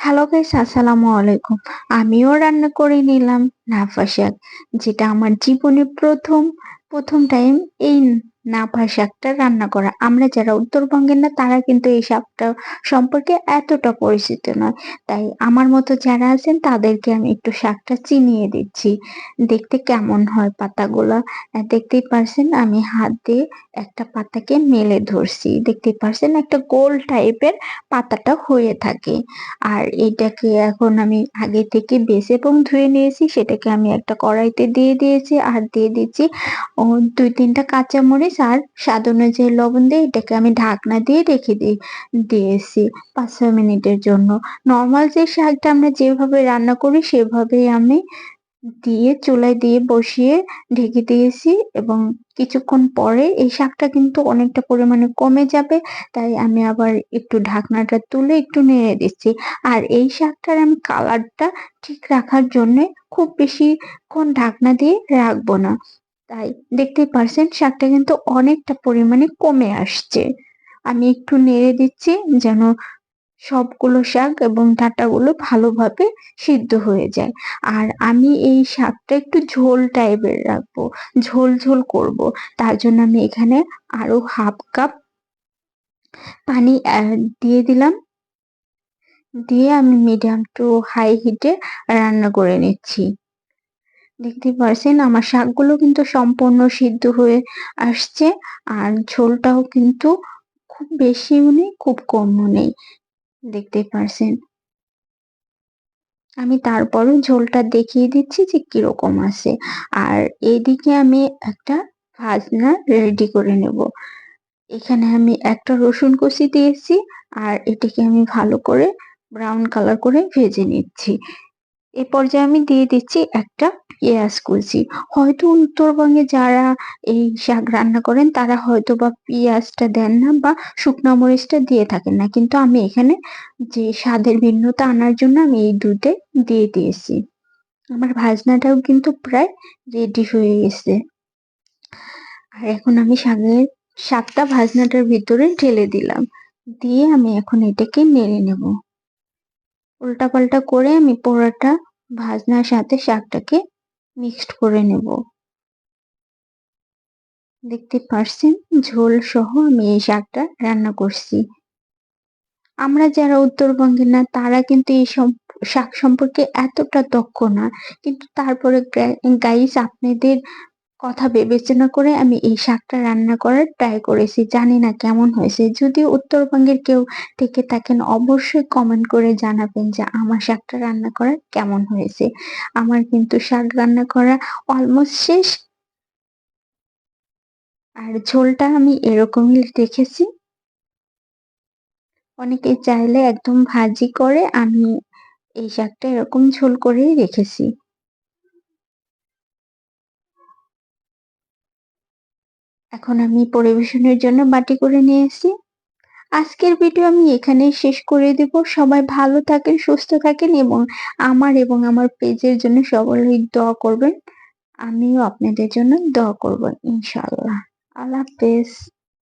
Hello guys আসসালামু আলাইকুম। আমিও রান্না করে নিলাম নাফা শাক যেটা আমার জীবনে প্রথম প্রথম টাইম এই নাফা শাকটা রান্না করা। আমরা যারা উত্তরবঙ্গের না, তারা কিন্তু এই শাকটা সম্পর্কে এতটা পরিচিত নয়। তাই আমার মতো যারা আছেন, তাদেরকে আমি একটু শাকটা চিনিয়ে দিচ্ছি। দেখতে কেমন হয় পাতাগুলা? দেখতেই পারছেন, আমি হাত দিয়ে একটা পাতাকে মেলে ধরছি। দেখতেই পারছেন, একটা গোল টাইপের পাতাটা হয়ে থাকে। আর এটাকে এখন আমি আগে থেকে বেছে এবং ধুয়ে নিয়েছি। সেটাকে আমি একটা কড়াইতে দিয়ে দিয়েছি। আর দিয়ে দিচ্ছি, ও, দুই তিনটা কাঁচামরিচ আর স্বাদ অনুযায়ী লবণ দিয়ে এটাকে আমি ঢাকনা দিয়ে রেখে দিই দিয়েছি পাঁচ ছয় মিনিটের জন্য। নর্মাল যে শাকটা আমরা যেভাবে রান্না করি, সেভাবেই আমি দিয়ে চুলায় দিয়ে বসিয়ে ঢেকে দিয়েছি এবং কিছুক্ষণ পরে এই শাকটা কিন্তু অনেকটা পরিমাণে কমে যাবে, তাই আমি আবার একটু ঢাকনাটা তুলে একটু নেড়ে দিচ্ছি। আর এই শাকটার আমি কালারটা ঠিক রাখার জন্য খুব বেশিক্ষণ ঢাকনা দিয়ে রাখব না। তাই দেখতেই পারছেন, শাকটা কিন্তু অনেকটা পরিমাণে কমে আসছে। আমি একটু নেড়ে দিচ্ছি যেন সবগুলো শাক এবং ডাঁটাগুলো ভালোভাবে সিদ্ধ হয়ে যায়। আর আমি এই শাকটা একটু ঝোল টাইপের রাখব, ঝোল ঝোল করব। তার জন্য আমি এখানে আরও হাফ কাপ পানি দিয়ে দিলাম। দিয়ে আমি মিডিয়াম টু হাই হিটে রান্না করে নিচ্ছি। দেখতে পারছেন, আমার শাকগুলো কিন্তু সম্পূর্ণ সিদ্ধ হয়ে আসছে আর ঝোলটাও কিন্তু খুব বেশিও নেই খুব কমও নেই। দেখতে পারছেন? আমি তারপরও ঝোলটা দেখিয়ে দিচ্ছি যে কীরকম আছে। আর এদিকে আমি একটা ভাজনা রেডি করে নেব। এখানে আমি একটা রসুন কুচি দিয়েছি আর এটিকে আমি ভালো করে ব্রাউন কালার করে ভেজে নিচ্ছি। এ পর্যায়ে আমি দিয়ে দিচ্ছি একটা পেঁয়াজ কুচি হয়তো উত্তরবঙ্গে যারা এই শাক রান্না করেন, তারা হয়তো বা পেঁয়াজটা দেন না বা শুকনো মরিচটা দিয়ে থাকেন না। কিন্তু আমি এখানে যে স্বাদের ভিন্নতা আনার জন্য আমি এই দুধে দিয়ে দিয়েছি। আমার ভাজনাটাও কিন্তু প্রায় রেডি হয়ে গেছে। আর এখন আমি শাকের, শাকটা ভাজনাটার ভিতরে ঢেলে দিলাম। দিয়ে আমি এখন এটাকে নেড়ে নেব। উল্টাপাল্টা করে আমি পোড়াটা ভাজনার সাথে শাকটাকে মিক্সড করে নেব। দেখতে পারছেন? ঝোল সহ আমি এই শাকটা রান্না করছি। আমরা যারা উত্তরবঙ্গে না, তারা কিন্তু এই শাক সম্পর্কে এতটা দক্ষ না। কিন্তু তারপরে গাইস আপনাদের কথা বিবেচনা করে আমি এই শাকটা রান্না করার ট্রাই করেছি, জানি না কেমন হয়েছে। যদি উত্তরবঙ্গের কেউ থেকে থাকেন, অবশ্যই কমেন্ট করে জানাবেন যে আমার শাকটা রান্না করা কেমন হয়েছে। আমার কিন্তু শাক রান্না করা অলমোস্ট শেষ। আর ঝোলটা আমি এরকমই রেখেছি। অনেকে চাইলে একদম ভাজি করে আমি এই শাকটা এরকম ঝোল করেই রেখেছি। এখন আমি পরিবেশনের জন্য বাটি করে নিয়ে আজকের ভিডিও আমি এখানেই শেষ করে দেব। সবাই ভালো থাকেন, সুস্থ থাকেন এবং আমার এবং আমার পেজের জন্য সবাই দোয়া করবেন। আমিও আপনাদের জন্য দোয়া করব, ইনশাআল্লাহ। আল্লাহ হাফেজ।